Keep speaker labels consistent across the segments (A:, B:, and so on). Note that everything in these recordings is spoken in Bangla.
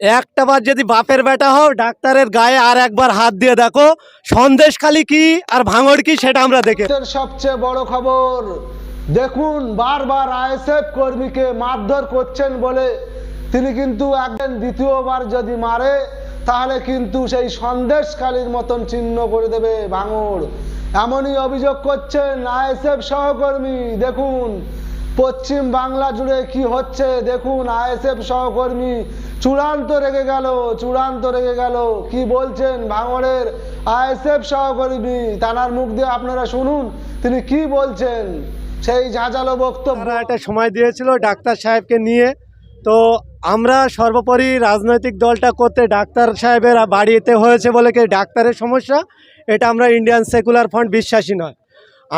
A: একটা বার যদি বাপের বেটা হও, ডাক্তারের গায়ে আর একবার হাত দিয়ে দেখো সন্দেশখালি কি আর ভাঙড় কি সেটা আমরা দেখে
B: সবচেয়ে বড় খবর, দেখুন বারবার আইএসএফ কর্মীকে মারধর করছেন বলে, তিনি কিন্তু একদিন দ্বিতীয়বার যদি মারে, তাহলে কিন্তু সেই সন্দেশকালীর মতন চিহ্ন করে দেবে ভাঙড়। এমনই অভিযোগ করছেন আইএসএফ সহকর্মী, দেখুন পশ্চিম বাংলা জুড়ে কি হচ্ছে? দেখুন আইএসএফ সহকর্মী চূড়ান্ত রেগে গেল, চূড়ান্ত রেগে গেল। কি বলছেন ভাঙড়ের আইএসএফ সহকর্মী? তানার মুখ দিয়ে আপনারা শুনুন, তিনি কি বলছেন? সেই ঝাঁঝালো বক্তব্য।
A: একটা সময় দিয়েছিল ডাক্তার সাহেবকে নিয়ে। তো আমরা সর্বোপরি রাজনৈতিক দলটা করতে ডাক্তার সাহেবের বাড়িতে হয়েছে বলে কি ডাক্তারের সমস্যা? এটা আমরা ইন্ডিয়ান সেকুলার ফান্ড বিশ্বাসী নয়।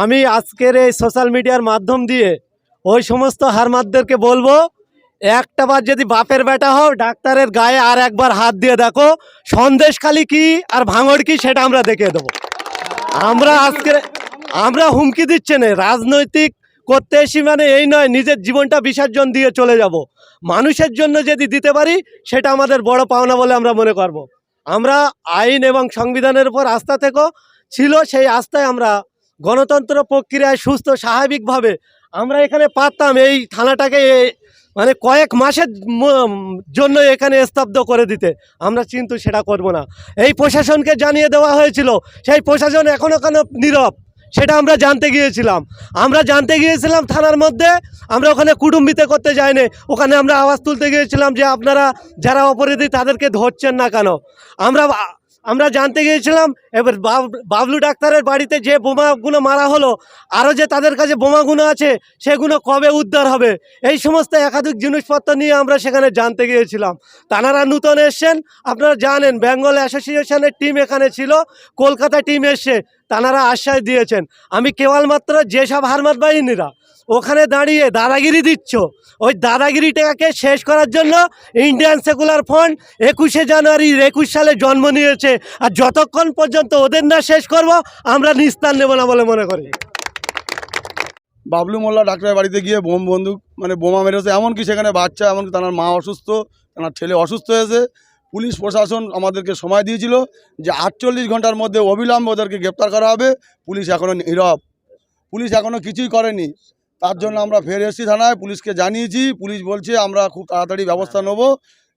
A: আমি আজকের এই সোশ্যাল মিডিয়ার মাধ্যম দিয়ে ওই সমস্ত হারমাদদেরকে বলব, একটা বার যদি বাপের বেটা হও, ডাক্তারের গায়ে আর একবার হাত দিয়ে দেখো সন্দেশখালি কি আর ভাঙড় কি সেটা আমরা দেখে দেবো। আমরা আজকে, আমরা হুমকি দিচ্ছে না, রাজনৈতিক করতে এসি মানে এই নয়, নিজের জীবনটা বিসর্জন দিয়ে চলে যাব। মানুষের জন্য যদি দিতে পারি, সেটা আমাদের বড় পাওনা বলে আমরা মনে করব। আমরা আইন এবং সংবিধানের উপর আস্থা থেকেও ছিল, সেই আস্থায় আমরা গণতন্ত্র প্রক্রিয়ায় সুস্থ, স্বাভাবিকভাবে আমরা এখানে পারতাম এই থানাটাকে মানে কয়েক মাসের জন্য এখানে স্তব্ধ করে দিতে। আমরা কিন্তু সেটা করব না। এই প্রশাসনকে জানিয়ে দেওয়া হয়েছিল, সেই প্রশাসন এখনও কেন নীরব, সেটা আমরা জানতে গিয়েছিলাম। আমরা জানতে গিয়েছিলাম থানার মধ্যে, আমরা ওখানে কুটুম্বিতে করতে যাইনি। ওখানে আমরা আওয়াজ তুলতে গিয়েছিলাম যে আপনারা যারা অপরাধী তাদেরকে ধরছেন না কেন। আমরা আমরা জানতে গিয়েছিলাম, এবার বাব- বাবলু ডাক্তারের বাড়িতে যে বোমাগুলো মারা হলো, আরও যে তাদের কাছে বোমাগুলো আছে, সেগুলো কবে উদ্ধার হবে? এই সমস্ত একাধিক জিনিসপত্র নিয়ে আমরা সেখানে জানতে গিয়েছিলাম। তানারা নূতন এসছেন, আপনারা জানেন, বেঙ্গল অ্যাসোসিয়েশনের টিম এখানে ছিল, কলকাতা টিম এসছে তানারা আশ্বাস দিয়েছেন। আমি কেবলমাত্র যেসব হারমাত বাহিনীরা ওখানে দাঁড়িয়ে দাদাগিরি দিচ্ছ। ওই দাদাগিরিটাকে শেষ করার জন্য ইন্ডিয়ান সেকুলার ফ্রন্ট একুশে জানুয়ারি একুশ সালে জন্ম নিয়েছে। আর যতক্ষণ পর্যন্ত ওদের না শেষ করব, আমরা নিস্তার নেব না বলে মনে করি।
C: বাবলু মোল্লা ডাক্তারের বাড়িতে গিয়ে বোম বন্দুক মানে বোমা মেরেছে। এমনকি সেখানে বাচ্চা, এমনকি তার মা অসুস্থ, তার ছেলে অসুস্থ হয়েছে। পুলিশ প্রশাসন আমাদেরকে সময় দিয়েছিল যে আটচল্লিশ ঘণ্টার মধ্যে অবিলম্বে ওদেরকে গ্রেপ্তার করা হবে। পুলিশ এখনও নীরব। পুলিশ এখনও কিছুই করেনি। তার জন্য আমরা ফের এসেছি থানায়, পুলিশকে জানিয়েছি। পুলিশ বলছে, আমরা খুব তাড়াতাড়ি ব্যবস্থা নেব।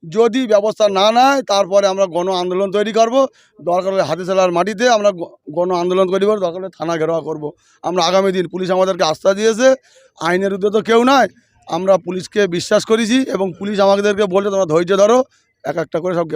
C: যদি ব্যবস্থা না নেয়, তারপরে আমরা গণ আন্দোলন তৈরি করব। দরকার হলে হাতে সেলার মাটিতে আমরা গণ আন্দোলন তৈরি করব, দরকার হলে থানা ঘেরাও করব। আমরা আগামী দিন পুলিশ আমাদেরকে আস্থা দিয়েছে। আইনের উদ্যোগ তো কেউ নয়। আমরা পুলিশকে বিশ্বাস করেছি এবং পুলিশ আমাদেরকে বলছে, তোমরা ধৈর্য ধরো। এক একটা করে সব